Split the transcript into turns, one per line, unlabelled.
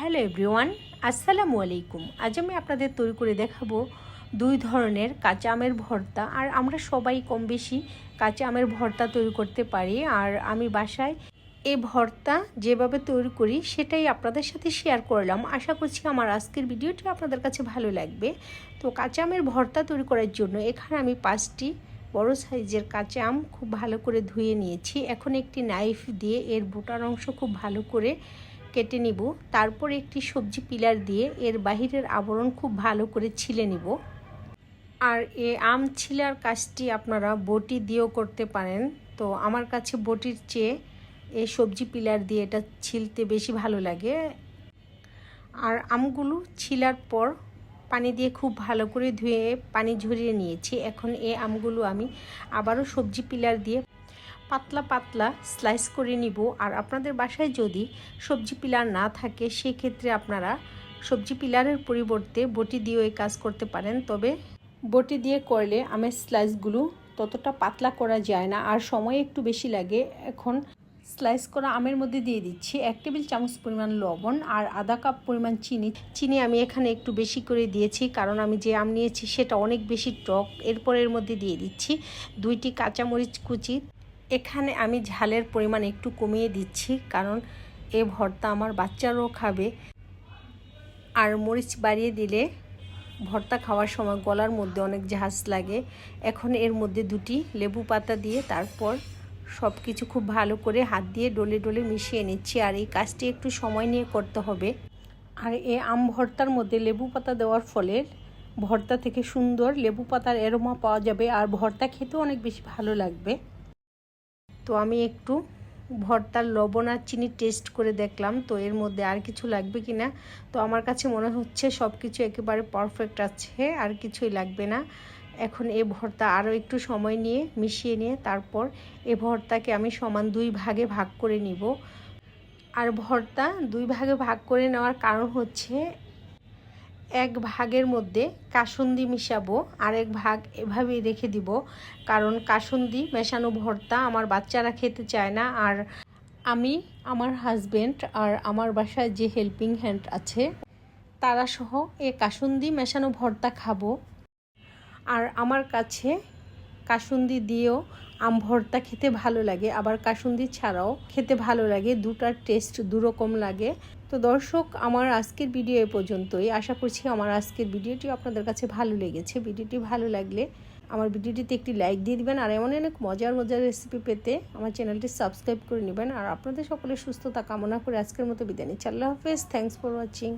Hello everyone, আসসালামু আলাইকুম। আজ আমি আপনাদের তৈরি করে দেখাবো দুই ধরনের কাঁচা আমের ভর্তা, আর আমরা সবাই কম বেশি কাঁচা আমের ভর্তা তৈরি করতে পারি, আর আমি বাসায় এই ভর্তা যেভাবে তৈরি করি সেটাই আপনাদের সাথে শেয়ার করলাম। আশা করছি আমার আজকের ভিডিওটি আপনাদের কাছে ভালো লাগবে। তো কাঁচা আমের ভর্তা তৈরি করার জন্য এখানে আমি পাঁচটি বড় সাইজের কাঁচা আম খুব ভালো করে ধুয়ে নিয়েছি। এখন একটি নাইফ দিয়ে এর বোটার অংশ খুব ভালো করে কেটে নিব, তারপর একটি সবজি পিলার দিয়ে এর বাহিরের আবরণ খুব ভালো করে ছিলে নিব। আর এ আম ছিলার কাজটি আপনারা বটি দিয়েও করতে পারেন। তো আমার কাছে বটির চেয়ে এই সবজি পিলার দিয়ে এটা ছিলতে বেশি ভালো লাগে। আর আমগুলো ছিলার পর পানি দিয়ে খুব ভালো করে ধুয়ে পানি ঝরিয়ে নিয়েছি। এখন এই আমগুলো আমি আবারও সবজি পিলার দিয়ে পাতলা পাতলা স্লাইস করে নিব। আর আপনাদের বাসায় যদি সবজি পিলার না থাকে, সেক্ষেত্রে আপনারা সবজি পিলারের পরিবর্তে বটি দিয়েও এই কাজ করতে পারেন। তবে বটি দিয়ে করলে আমের স্লাইসগুলো ততটা পাতলা করা যায় না। আর সময় একটু বেশি লাগে। এখন স্লাইস করা আমের মধ্যে দিয়ে দিচ্ছি এক টেবিল চামচ পরিমাণ লবণ আর আধা কাপ পরিমাণ চিনি। চিনি আমি এখানে একটু বেশি করে দিয়েছি, কারণ আমি যে আম নিয়েছি সেটা অনেক বেশি টক। এরপর এর মধ্যে দিয়ে দিচ্ছি দুইটি কাঁচামরিচ কুচি এখানে আমি ঝালের পরিমাণ একটু কমিয়ে দিচ্ছি, কারণ এ ভর্তা আমার বাচ্চারাও খাবে। আর মরিচ বাড়িয়ে দিলে ভর্তা খাওয়ার সময় গলার মধ্যে অনেক ঝাঁজ লাগে। এখন এর মধ্যে দুটি লেবু পাতা দিয়ে তারপর সব কিছু খুব ভালো করে হাত দিয়ে ডলে ডলে মিশিয়ে নিচ্ছি, আর এই কাজটি একটু সময় নিয়ে করতে হবে। আর এই আম ভর্তার মধ্যে লেবু পাতা দেওয়ার ফলে ভর্তা থেকে সুন্দর লেবু পাতার এরোমা পাওয়া যাবে, আর ভর্তা খেতেও অনেক বেশি ভালো লাগবে। তো আমি একটু ভর্তার লবণ আর চিনি টেস্ট করে দেখলাম, তো এর মধ্যে আর কিছু লাগবে কি না তো আমার কাছে মনে হচ্ছে সব কিছু একেবারে পারফেক্ট আছে, আর কিছুই লাগবে না। এখন এ ভর্তা আরও একটু সময় নিয়ে মিশিয়ে নিয়ে তারপর এ ভর্তাকে আমি সমান দুই ভাগে ভাগ করে নিব। আর ভর্তা দুই ভাগে ভাগ করে নেওয়ার কারণ হচ্ছে এক ভাগের মধ্যে কাসুন্দি মিশাবো আর এক ভাগ এভাবেই রেখে দিব। কারণ কাসুন্দি মেশানো ভর্তা আমার বাচ্চারা খেতে চায় না। আর আমি, আমার হাজব্যান্ড আর আমার বাসায় যে হেল্পিং হ্যান্ড আছে, তারা সহ এ কাসুন্দি মেশানো ভর্তা খাব। আর আমার কাছে কাসুন্দি দিয়েও আম ভর্তা খেতে ভালো লাগে, আবার কাসুন্দি ছাড়াও খেতে ভালো লাগে, দুটার টেস্ট দুরকম লাগে। তো দর্শক, আমার আজকের ভিডিও এ পর্যন্তই। আশা করছি আমার আজকের ভিডিওটি আপনাদের কাছে ভালো লেগেছে। ভিডিওটি ভালো লাগলে আমার ভিডিওটিতে একটি লাইক দিয়ে দিবেন, আর এমন অনেক মজার মজার রেসিপি পেতে আমার চ্যানেলটি সাবস্ক্রাইব করে নেবেন। আর আপনাদের সকলের সুস্থতা কামনা করে আজকের মতো বিদায় নিচ্ছি। আল্লাহ হাফেজ। Thanks for watching